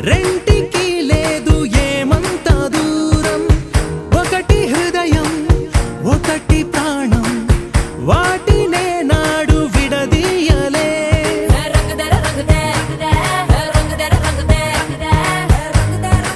రెంటికి